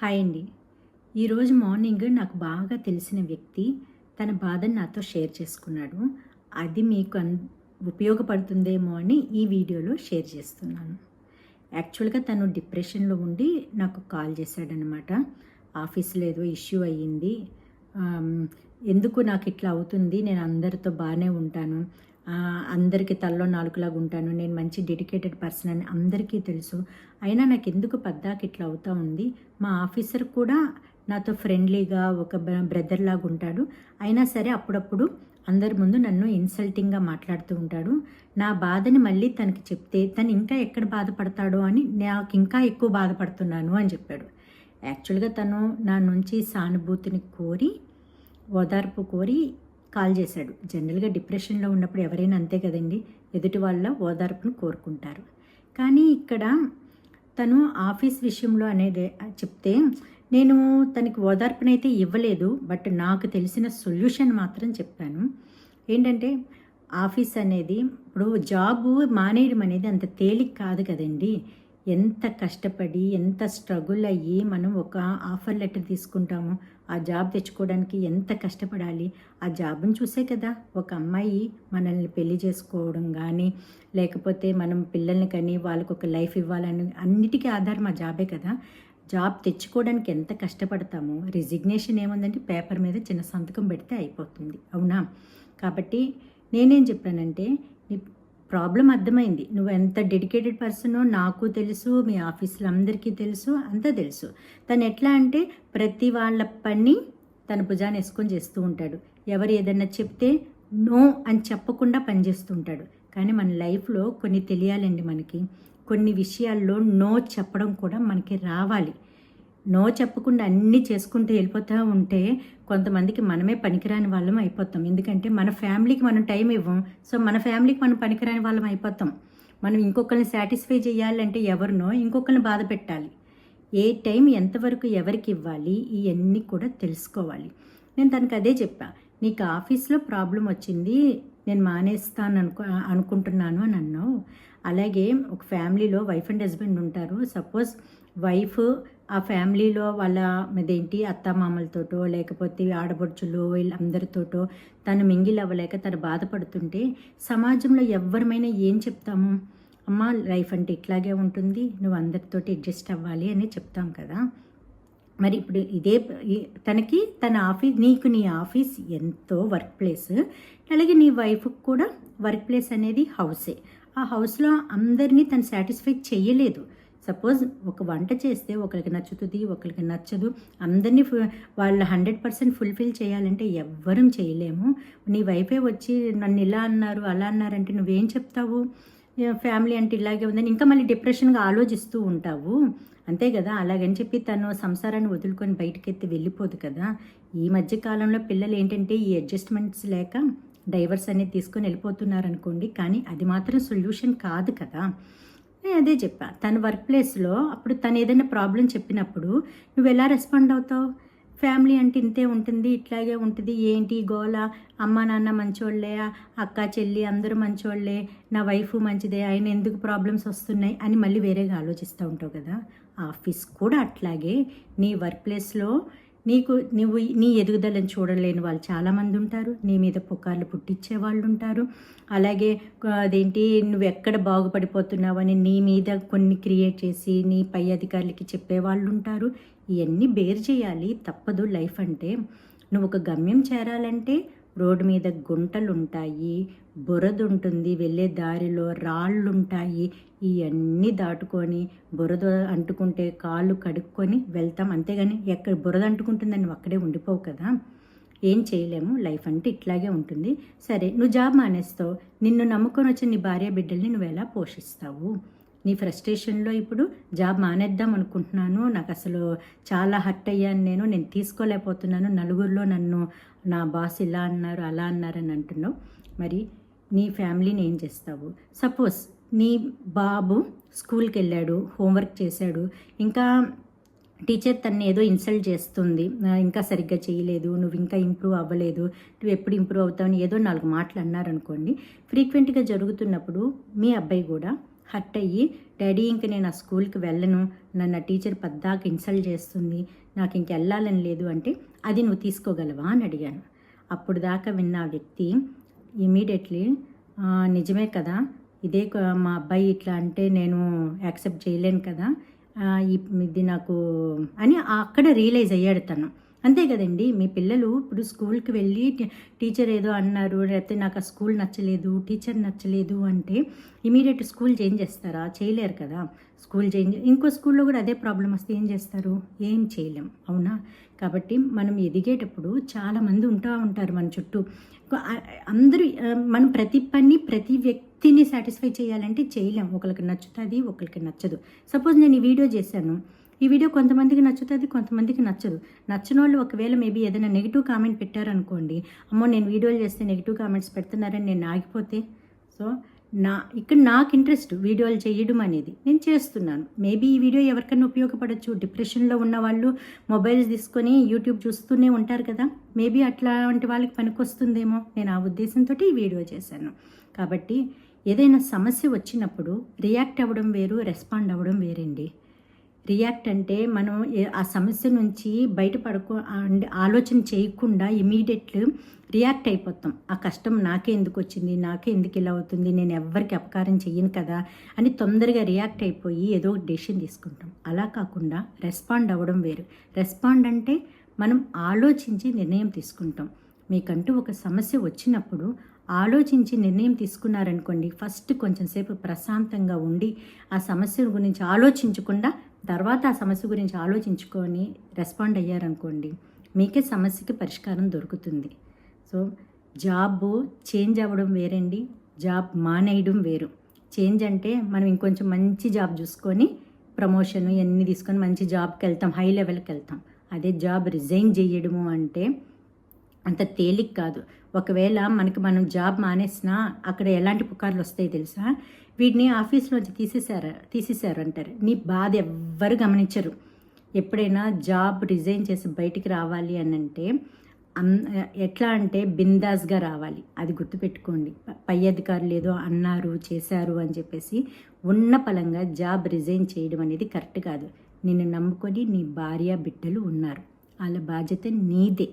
Hi అండి. ఈరోజు morning నాకు బాగా తెలిసిన వ్యక్తి తన బాధను నాతో షేర్ చేసుకున్నాడు. అది మీకు అన్ ఉపయోగపడుతుందేమో అని ఈ వీడియోలో షేర్ చేస్తున్నాను. యాక్చువల్గా తను డిప్రెషన్లో ఉండి నాకు కాల్ చేశాడనమాట ఆఫీస్లో ఏదో ఇష్యూ అయ్యింది. ఎందుకు నాకు ఇట్లా అవుతుంది? నేను అందరితో బాగానే ఉంటాను. అందరికీ తల్లో నాలుగులాగా ఉంటాను. నేను మంచి డెడికేటెడ్ పర్సన్ అని అందరికీ తెలుసు. అయినా నాకు ఎందుకు పద్దాకి ఇట్లా అవుతూ ఉంది? మా ఆఫీసర్ కూడా నాతో ఫ్రెండ్లీగా ఒక బ్రదర్ లాగా ఉంటాడు. అయినా సరే అప్పుడప్పుడు అందరి ముందు నన్ను ఇన్సల్టింగ్గా మాట్లాడుతూ ఉంటాడు. నా బాధని మళ్ళీ తనకి చెప్తే తను ఇంకా ఎక్కడ బాధపడతాడో అని నాకు ఇంకా ఎక్కువ బాధపడుతున్నాను అని చెప్పాడు. యాక్చువల్గా తను నా నుంచి సానుభూతిని కోరి ఓదార్పు కోరి కాల్ చేశాడు. జనరల్గా డిప్రెషన్లో ఉన్నప్పుడు ఎవరైనా అంతే కదండి ఎదుటి వాళ్ళ ఓదార్పును కోరుకుంటారు. కానీ ఇక్కడ తను ఆఫీస్ విషయంలో అనేది చెప్తే నేను తనకి ఓదార్పునైతే ఇవ్వలేదు బట్ నాకు తెలిసిన సొల్యూషన్ మాత్రం చెప్పాను. ఏంటంటే ఆఫీస్ అనేది ఇప్పుడు జాబు మానేయడం అనేది అంత తేలిక కాదు కదండి. ఎంత కష్టపడి ఎంత స్ట్రగుల్ అయ్యి మనం ఒక ఆఫర్ లెటర్ తీసుకుంటాము ఆ జాబ్ తెచ్చుకోవడానికి ఎంత కష్టపడాలి ఆ జాబ్ని చూసే కదా. ఒక అమ్మాయి మనల్ని పెళ్ళి చేసుకోవడం కానీ లేకపోతే మనం పిల్లల్ని కానీ వాళ్ళకు ఒక లైఫ్ ఇవ్వాలని అన్నిటికీ ఆధారం ఆ జాబే కదా. జాబ్ తెచ్చుకోవడానికి ఎంత కష్టపడతామో రిజిగ్నేషన్ ఏముందంటే పేపర్ మీద చిన్న సంతకం పెడితే అయిపోతుంది. అవునా? కాబట్టి నేనేం చెప్పానంటే ప్రాబ్లం అర్థమైంది. నువ్వు ఎంత డెడికేటెడ్ పర్సనో నాకు తెలుసు మీ ఆఫీసులో అందరికీ తెలుసు అంతా తెలుసు. తను ఎట్లా అంటే ప్రతి వాళ్ళ పని తన భుజాన్ని వేసుకొని చేస్తూ ఉంటాడు. ఎవరు ఏదన్నా చెప్తే నో అని చెప్పకుండా పనిచేస్తూ ఉంటాడు. కానీ మన లైఫ్లో కొన్ని తెలియాలండి మనకి. కొన్ని విషయాల్లో నో చెప్పడం కూడా మనకి రావాలి. నో చెప్పకుండా అన్నీ చేసుకుంటూ వెళ్ళిపోతూ ఉంటే కొంతమందికి మనమే పనికిరాని వాళ్ళం అయిపోతాం. ఎందుకంటే మన ఫ్యామిలీకి మనం టైం ఇవ్వం. సో మన ఫ్యామిలీకి మనం పనికిరాని వాళ్ళం అయిపోతాం. మనం ఇంకొకరిని సాటిస్ఫై చేయాలంటే ఎవరినో ఇంకొకరిని బాధ పెట్టాలి. ఏ టైం ఎంతవరకు ఎవరికి ఇవ్వాలి ఇవన్నీ కూడా తెలుసుకోవాలి. నేను తనకు అదే చెప్పా. నీకు ఆఫీస్లో ప్రాబ్లం వచ్చింది నేను మానేస్తాను అనుకో అనుకుంటున్నాను అని అన్నావు. అలాగే ఒక ఫ్యామిలీలో వైఫ్ అండ్ హస్బెండ్ ఉంటారు. సపోజ్ వైఫ్ ఆ ఫ్యామిలీలో వాళ్ళ అదేంటి అత్తమామలతోటో లేకపోతే ఆడపడుచులు వీళ్ళందరితోటో తను మింగిల్ అవ్వలేక తను బాధపడుతుంటే సమాజంలో ఎవరిమైనా ఏం చెప్తాము? అమ్మ లైఫ్ అంటే ఇట్లాగే ఉంటుంది నువ్వు అందరితోటి అడ్జస్ట్ అవ్వాలి అని చెప్తాం కదా. మరి ఇప్పుడు ఇదే తనకి తన ఆఫీస్ నీకు నీ ఆఫీస్ ఎంతో వర్క్ ప్లేస్. అలాగే నీ వైఫ్కి కూడా వర్క్ ప్లేస్ అనేది హౌసే. ఆ హౌస్లో అందరినీ తను సాటిస్ఫై చేయలేదు. సపోజ్ ఒక వంట చేస్తే ఒకరికి నచ్చుతుంది ఒకరికి నచ్చదు అందరినీ ఫు- వాళ్ళ హండ్రెడ్ పర్సెంట్ ఫుల్ఫిల్ చేయాలంటే ఎవ్వరూ చేయలేము. నీ వైఫే వచ్చి నన్ను ఇలా అన్నారు అలా అన్నారంటే నువ్వేం చెప్తావు? ఫ్యామిలీ అంటే ఇలాగే ఉందని ఇంకా మళ్ళీ డిప్రెషన్గా ఆలోచిస్తూ ఉంటావు. అంతే కదా? అలాగని చెప్పి తను సంసారాన్ని వదులుకొని బయటకెత్తి వెళ్ళిపోదు కదా? ఈ మధ్య కాలంలో పిల్లలు ఏంటంటే ఈ అడ్జస్ట్మెంట్స్ లేక డైవర్స్ అనేది తీసుకొని వెళ్ళిపోతున్నారు అనుకోండి కానీ అది మాత్రం సొల్యూషన్ కాదు కదా? నేను అదే చెప్పా. తన వర్క్ ప్లేస్లో అప్పుడు తను ఏదైనా ప్రాబ్లం చెప్పినప్పుడు నువ్వు ఎలా రెస్పాండ్ అవుతావు? ఫ్యామిలీ అంటే ఇంతే ఉంటుంది ఇట్లాగే ఉంటుంది. ఏంటి గోల? అమ్మ నాన్న మంచోళ్ళే అక్క చెల్లి అందరూ మంచోళ్ళే నా వైఫ్ మంచిదే ఆయన ఎందుకు ప్రాబ్లమ్స్ వస్తున్నాయి అని మళ్ళీ వేరేగా ఆలోచిస్తూ ఉంటావు కదా? ఆఫీస్ కూడా అట్లాగే నీ వర్క్ ప్లేస్లో నీకు నువ్వు నీ ఎదుగుదలను చూడలేని వాళ్ళు చాలామంది ఉంటారు. నీ మీద పుకార్లు పుట్టించే వాళ్ళు ఉంటారు. అలాగే అదేంటి నువ్వు ఎక్కడ బాగుపడిపోతున్నావని నీ మీద కొన్ని క్రియేట్ చేసి నీ పై అధికారులకి చెప్పే వాళ్ళు ఉంటారు. ఇవన్నీ బేర్ చేయాలి. తప్పదు. లైఫ్ అంటే నువ్వు ఒక గమ్యం చేరాలంటే రోడ్డు మీద గుంటలుంటాయి బురదుంటుంది బురద ఉంటుంది వెళ్ళే దారిలో రాళ్ళుంటాయి. ఇవన్నీ దాటుకొని బురద అంటుకుంటే కాళ్ళు కడుక్కొని వెళ్తాం. అంతేగాని ఎక్కడ బురద అంటుకుంటుందని అక్కడే ఉండిపోవు కదా. ఏం చేయలేము. లైఫ్ అంటే ఇట్లాగే ఉంటుంది. సరే నువ్వు జాబ్ మానేస్తావు. నిన్ను నమ్ముకొని వచ్చిన నీ భార్య బిడ్డల్ని నువ్వు ఎలా పోషిస్తావు? నీ ఫ్రస్ట్రేషన్లో ఇప్పుడు జాబ్ మానేద్దాం అనుకుంటున్నాను. నాకు అసలు చాలా హర్ట్ అయ్యాను నేను. నేను తీసుకోలేకపోతున్నాను. నలుగురిలో నన్ను నా బాస్ ఇలా అన్నారు అలా అన్నారని అంటున్నావు. మరి నీ ఫ్యామిలీని ఏం చేస్తావు? సపోజ్ నీ బాబు స్కూల్కి వెళ్ళాడు హోంవర్క్ చేశాడు. ఇంకా టీచర్ తన్ని ఏదో ఇన్సల్ట్ చేస్తుంది. ఇంకా సరిగ్గా చేయలేదు. నువ్వు ఇంకా ఇంప్రూవ్ అవ్వలేదు. నువ్వు ఎప్పుడు ఇంప్రూవ్ అవుతావని ఏదో నాలుగు మాటలు అన్నారనుకోండి. ఫ్రీక్వెంట్గా జరుగుతున్నప్పుడు మీ అబ్బాయి కూడా హర్ట్ అయ్యి డాడీ ఇంక నేను ఆ స్కూల్కి వెళ్ళను. నన్ను ఆ టీచర్ పద్దాక ఇన్సల్ట్ చేస్తుంది. నాకు ఇంక వెళ్ళాలని లేదు అంటే అది నువ్వు తీసుకోగలవా? అని అడిగాను. అప్పుడు దాకా విన్న ఆ వ్యక్తి ఇమీడియట్లీ నిజమే కదా. ఇదే మా అబ్బాయి ఇట్లా అంటే నేను యాక్సెప్ట్ చేయలేను కదా. ఇది నాకు అని అక్కడ రియలైజ్ అయ్యాడు తను. అంతే కదండి. మీ పిల్లలు ఇప్పుడు స్కూల్కి వెళ్ళి టీచర్ ఏదో అన్నారు లేకపోతే నాకు ఆ స్కూల్ నచ్చలేదు టీచర్ నచ్చలేదు అంటే ఇమీడియట్ స్కూల్ చేంజ్ చేస్తారా? చేయలేరు కదా. స్కూల్ చేంజ్ ఇంకో స్కూల్లో కూడా అదే ప్రాబ్లం వస్తే ఏం చేస్తారు? ఏం చేయలేం. అవునా? కాబట్టి మనం ఎదిగేటప్పుడు చాలామంది ఉంటా ఉంటారు మన చుట్టూ. అందరూ మనం ప్రతి పని ప్రతి వ్యక్తిని సాటిస్ఫై చేయాలంటే చేయలేం. ఒకరికి నచ్చుతుంది ఒకరికి నచ్చదు. సపోజ్ నేను ఈ వీడియో చేశాను. ఈ వీడియో కొంతమందికి నచ్చుతుంది కొంతమందికి నచ్చదు. నచ్చిన వాళ్ళు ఒకవేళ మేబీ ఏదైనా నెగిటివ్ కామెంట్ పెట్టారనుకోండి అమ్మో నేను వీడియోలు చేస్తే నెగిటివ్ కామెంట్స్ పెడుతున్నారని నేను ఆగిపోతే సో నా ఇక్కడ నాకు ఇంట్రెస్ట్ వీడియోలు చేయడం అనేది. నేను చేస్తున్నాను. మేబీ ఈ వీడియో ఎవరికైనా ఉపయోగపడచ్చు. డిప్రెషన్లో ఉన్న వాళ్ళు మొబైల్స్ తీసుకొని యూట్యూబ్ చూస్తూనే ఉంటారు కదా. మేబీ అట్లాంటి వాళ్ళకి పనికొస్తుందేమో. నేను ఆ ఉద్దేశంతో ఈ వీడియో చేశాను. కాబట్టి ఏదైనా సమస్య వచ్చినప్పుడు రియాక్ట్ అవ్వడం వేరు రెస్పాండ్ అవ్వడం వేరండి. రియాక్ట్ అంటే మనం ఆ సమస్య నుంచి బయటపడకు ఆలోచన చేయకుండా ఇమీడియట్ రియాక్ట్ అయిపోతాం. ఆ కష్టం నాకే ఎందుకు వచ్చింది? నాకే ఎందుకు ఇలా అవుతుంది? నేను ఎవ్వరికి అపకారం చెయ్యను కదా అని తొందరగా రియాక్ట్ అయిపోయి ఏదో ఒక డెసిషన్ తీసుకుంటాం. అలా కాకుండా రెస్పాండ్ అవ్వడం వేరు. రెస్పాండ్ అంటే మనం ఆలోచించి నిర్ణయం తీసుకుంటాం. మీకంటూ ఒక సమస్య వచ్చినప్పుడు ఆలోచించి నిర్ణయం తీసుకున్నారనుకోండి ఫస్ట్ కొంచెం సేపు ప్రశాంతంగా ఉండి ఆ సమస్య గురించి ఆలోచించకుండా తర్వాత ఆ సమస్య గురించి ఆలోచించుకొని రెస్పాండ్ అయ్యారనుకోండి మీకే సమస్యకి పరిష్కారం దొరుకుతుంది. సో జాబ్ చేంజ్ అవ్వడం వేరండి జాబ్ మానేయడం వేరు. చేంజ్ అంటే మనం ఇంకొంచెం మంచి జాబ్ చూసుకొని ప్రమోషన్ ఇవన్నీ తీసుకొని మంచి జాబ్కి వెళ్తాం హై లెవెల్కి వెళ్తాం. అదే జాబ్ రిజైన్ చేయడము అంటే అంత తేలిక కాదు. ఒకవేళ మనకి మనం జాబ్ మానేసినా అక్కడ ఎలాంటి పుకార్లు వస్తాయి తెలుసా? వీటిని ఆఫీస్లోంచి తీసేశారు తీసేశారు అంటారు నీ బాధ ఎవ్వరు గమనించరు. ఎప్పుడైనా జాబ్ రిజైన్ చేసి బయటికి రావాలి అని అంటే ఎట్లా అంటే బిందాస్గా రావాలి. అది గుర్తుపెట్టుకోండి. పై అధికారులు ఏదో అన్నారు చేశారు అని చెప్పేసి ఉన్న పలంగా జాబ్ రిజైన్ చేయడం అనేది కరెక్ట్ కాదు. నిన్ను నమ్ముకొని నీ భార్య బిడ్డలు ఉన్నారు. వాళ్ళ బాధ్యత నీదే.